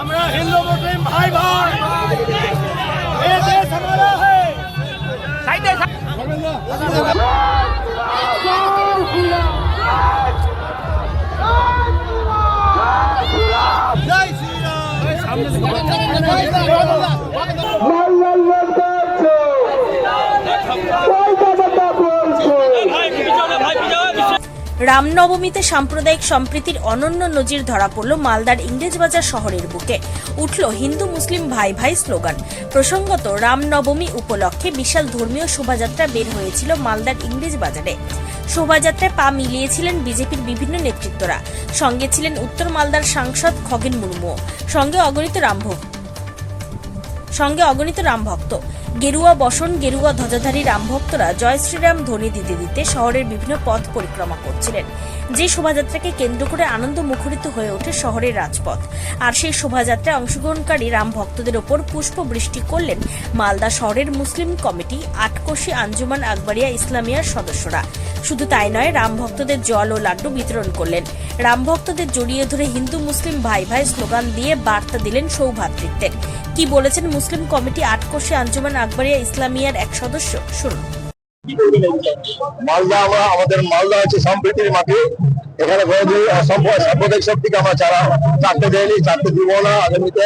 আমরা हिंदू मुस्लिम भाई भाई ये देश हमारा है जय श्री রামনবমীতে সাম্প্রদায়িক সম্প্রীতির অনন্য নজির ধরা পড়ল মালদার ইংরেজবাজার শহরের বুকে। উঠল হিন্দু মুসলিম ভাই ভাই স্লোগান। প্রসঙ্গত, রামনবমী উপলক্ষে বিশাল ধর্মীয় শোভাযাত্রা বের হয়েছিল মালদার ইংরেজবাজারে। শোভাযাত্রায় পা মিলিয়েছিলেন বিজেপির বিভিন্ন নেতৃত্বরা। সঙ্গে ছিলেন উত্তর মালদার সাংসদ খগেন মুর্মু। সঙ্গে অগণিত রামভক্ত। সঙ্গে অগণিত রামভক্ত। গেরুয়া বসন, গেরুয়া ধ্বজাধারী রামভক্তরা জয় শ্রীরাম ধ্বনি দিতে দিতে শহরের বিভিন্ন পথ পরিক্রমা করছিলেন। যে শোভাযাত্রাকে কেন্দ্র করে আনন্দ মুখরিত হয়ে ওঠে শহরের রাজপথ। আর সেই শোভাযাত্রায় অংশগ্রহণকারী রাম ভক্তদের ওপর পুষ্প বৃষ্টি করলেন মালদা শহরের মুসলিম কমিটি আটকোশি আঞ্জুমান আকবরিয়া ইসলামিয়ার সদস্যরা। শুধু তাই নয়, রাম ভক্তদের জল ও লাড্ডু বিতরণ করলেন। রাম ভক্তদের জড়িয়ে ধরে হিন্দু, মুসলিম ভাই ভাই স্লোগান দিয়ে বার্তা দিলেন সৌভাতৃত্বের। কি বলেছেন মুসলিম কমিটি আটকোষে আঞ্জুমান আকবরিয়া ইসলামিয়ার এক সদস্য? শুনুন। মালদা আমরা, আমাদের মালদা হচ্ছে সম্প্রীতির মাটি। এখানে সাম্প্রদায়িক শক্তিকে আমরা চারা। চারটে দেয়নি চারটে দিব না আগামীতে।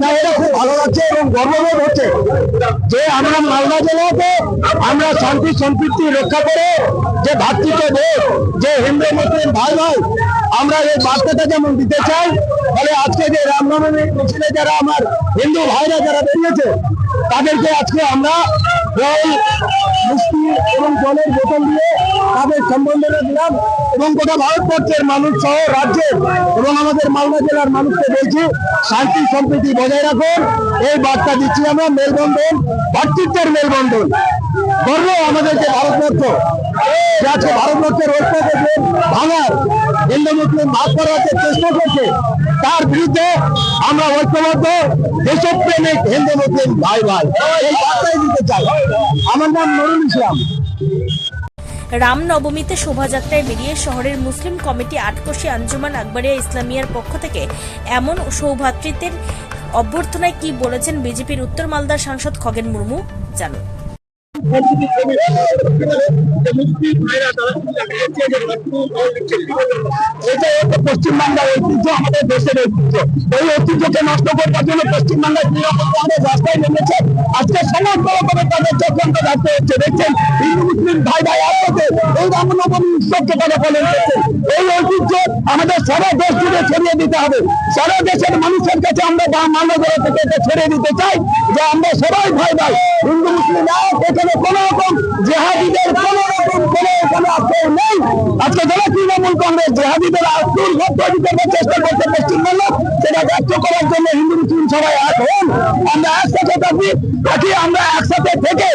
না, এটা খুব ভালো লাগছে এবং গর্ববোধ হচ্ছে যে আমরা মালদা আমরা শান্তি সম্পৃক্তি রক্ষা করে যে ভাতৃত্ব দেশ যে হিন্দু মুসলিম ভাই ভাই আমরা এই বার্তাটা যেমন দিতে চাই, ফলে আজকে যে রামনবমী মিছিলে যারা আমার হিন্দু ভাইরা যারা বেরিয়েছে, তাদেরকে আজকে আমরা মিষ্টি এবং জলের বোতল দিয়ে তাদের সম্বন্ধনা দিলাম এবং গোটা ভারতবর্ষের মানুষ সহ রাজ্যের এবং আমাদের মালদা জেলার মানুষকে বলছি, শান্তি সম্প্রীতি বজায় রাখুন। এই বার্তা দিচ্ছি আমরা মেলবন্ধন, ভাতৃত্বের মেলবন্ধন। গর্ব আমাদের যে ভারতবর্ষ। যে আজকে ভারতবর্ষের ঐক্যকে ভাঙার হিন্দু মুসলিম ভাগ করার চেষ্টা করছে তার বিরুদ্ধে আমরা ঐক্যবদ্ধ, দেশপ্রেমিক, হিন্দু, মুসলিম, ভাই ভাই এই বার্তাই দিতে চাই। আমার নাম নুরুল ইসলাম। রামনবমীতে শোভাযাত্রায় বেরিয়ে শহরের মুসলিম কমিটি আটকোশি আঞ্জুমান আকবরিয়া ইসলামিয়ার পক্ষ থেকে এমন সৌভাতৃত্বের অভ্যর্থনায় কি বলেছেন বিজেপির উত্তর মালদার সাংসদ খগেন মুর্মু? জানুন। পশ্চিমবাংলার ঐতিহ্য, আমাদের দেশের ঐতিহ্য। এই ঐতিহ্যকে নষ্ট করবার জন্য পশ্চিমবাংলার তৃণমূল কংগ্রেস রাস্তায় নেমেছে। আজকে সমস্ত রকমের তাদের চক্রান্ত রাখতে হচ্ছে। দেখছেন, হিন্দু, মুসলিম ভাই ভাই আসতে এই রামনবমী উৎসবকে তারা পালন করছে এই ঐতিহ্য আমাদের সারা দেশ জুড়ে ছড়িয়ে দিতে হবে। সারা দেশের মানুষের কাছে আমরা বা মানবতা থেকে এটা ছড়িয়ে দিতে চাই যে আমরা সবাই ভাই ভাই, হিন্দু, মুসলিম এক, এখানে কোনো রকম জেহাদিদের কোনো রকম কোনো এখানে আশ্রয় নেই। আজকে যারা তৃণমূল কংগ্রেস, জেহাদিদের আশ্রয় ভর্তি করার চেষ্টা করছে পশ্চিমবঙ্গ, সেটা ব্যক্ত করার জন্য হিন্দু, মুসলিম সবাই এক হন। আমরা একসাথে থাকি থাকি আমরা একসাথে থেকে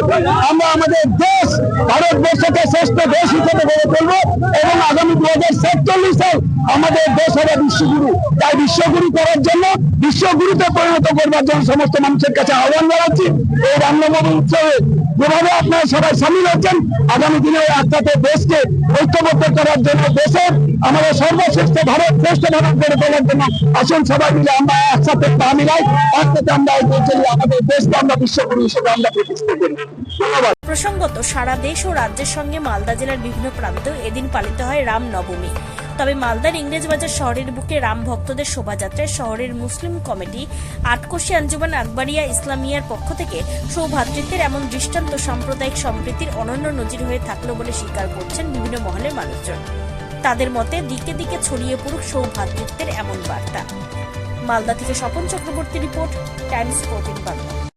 আমরা আমাদের দেশ, ভারতবর্ষকে শ্রেষ্ঠ দেশ হিসেবে গড়ে তুলবো। এবং আগামী দু হাজার সাতচল্লিশ সাল আমাদের দেশ হবে বিশ্বগুরু। তাই বিশ্বগুরু করার জন্য বিশ্বগুরুতে পরিণত করবার জন্য সমস্ত মানুষের কাছে আহ্বান জানাচ্ছি। এই রামনবমী উৎসবে যেভাবে আপনারা সবাই সামিল হচ্ছেন, আগামী দিনে একসাথে দেশকে ঐক্যবদ্ধ করার জন্য দেশের আমাদের সর্বশ্রেষ্ঠ ভারত, শ্রেষ্ঠ ভারত গড়ে তোলার জন্য আসুন সবাই মিলে আমরা একসাথে পা মিলাই, একসাথে আমরা এগিয়ে আমাদের দেশকে আমরা বিশ্বগুরু হিসেবে আমরা প্রতিষ্ঠা করি। ধন্যবাদ। প্রসঙ্গত সারা দেশ ও রাজ্যের সঙ্গে মালদা জেলার বিভিন্ন প্রান্তেও এদিন পালিত হয় রাম নবমী তবে মালদার ইংরেজবাজার শহরের বুকে রাম ভক্তদের শোভাযাত্রায় শহরের মুসলিম কমিটি আটকোশি আঞ্জুমান আকবরিয়া ইসলামিয়ার পক্ষ থেকে সৌভাতৃত্বের এমন দৃষ্টান্ত সাম্প্রদায়িক সম্প্রীতির অনন্য নজির হয়ে থাকল বলে স্বীকার করছেন বিভিন্ন মহলের মানুষজন। তাদের মতে দিকে দিকে ছড়িয়ে পড়ুক সৌভাতৃত্বের এমন বার্তা। মালদা থেকে Swapan Chakraborty report, Times fourteen Bangla.